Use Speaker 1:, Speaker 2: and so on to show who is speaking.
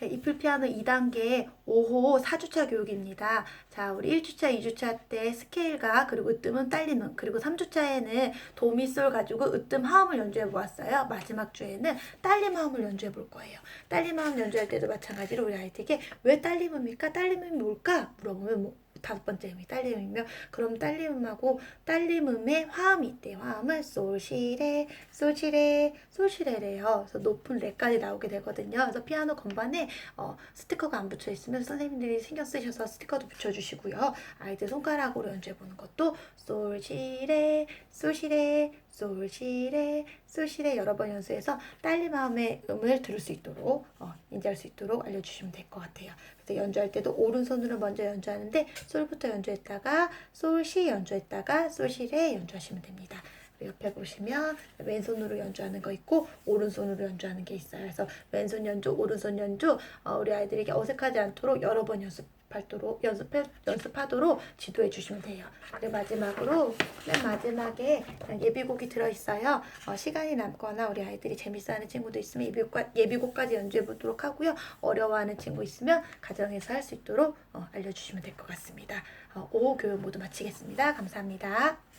Speaker 1: 네, 이플 피아노 2단계 5호 4주차 교육입니다. 자, 우리 1주차, 2주차 때 스케일과 그리고 으뜸은 딸림음, 그리고 3주차에는 도미솔 가지고 으뜸 하음을 연주해 보았어요. 마지막 주에는 딸림 하음을 연주해 볼 거예요. 딸림 하음 연주할 때도 마찬가지로 우리 아이들에게 왜 딸림음일까? 딸림음이 뭘까? 물어보면 뭐 다섯 번째 음이 딸림음이면 그럼 딸림음하고 딸림음에 화음이 있대요. 화음은 솔시레, 솔시레, 솔시레래요. 그래서 높은 레까지 나오게 되거든요. 그래서 피아노 건반에 어, 스티커가 안 붙여 있으면 선생님들이 신경 쓰셔서 스티커도 붙여주시고요. 아이들 손가락으로 연주해 보는 것도 솔시레, 솔시레, 솔시레, 솔시레 여러 번 연주해서 딸림음의 음을 들을 수 있도록 어, 인지할 수 있도록 알려주시면 될 것 같아요. 그래서 연주할 때도 오른손으로 먼저 연주하는데 솔부터 연주했다가 솔시 연주했다가 솔시레 연주하시면 됩니다. 옆에 보시면 왼손으로 연주하는 거 있고 오른손으로 연주하는 게 있어요. 그래서 왼손 연주, 오른손 연주 어, 우리 아이들에게 어색하지 않도록 여러 번 연습하도록 연습해 연습하도록 지도해 주시면 돼요. 그리고 마지막으로 맨 마지막에 예비곡이 들어 있어요. 어, 시간이 남거나 우리 아이들이 재밌어하는 친구도 있으면 예비곡 예비곡까지 연주해 보도록 하고요. 어려워하는 친구 있으면 가정에서 할 수 있도록 어, 알려주시면 될 것 같습니다. 어, 5호 교육 모두 마치겠습니다. 감사합니다.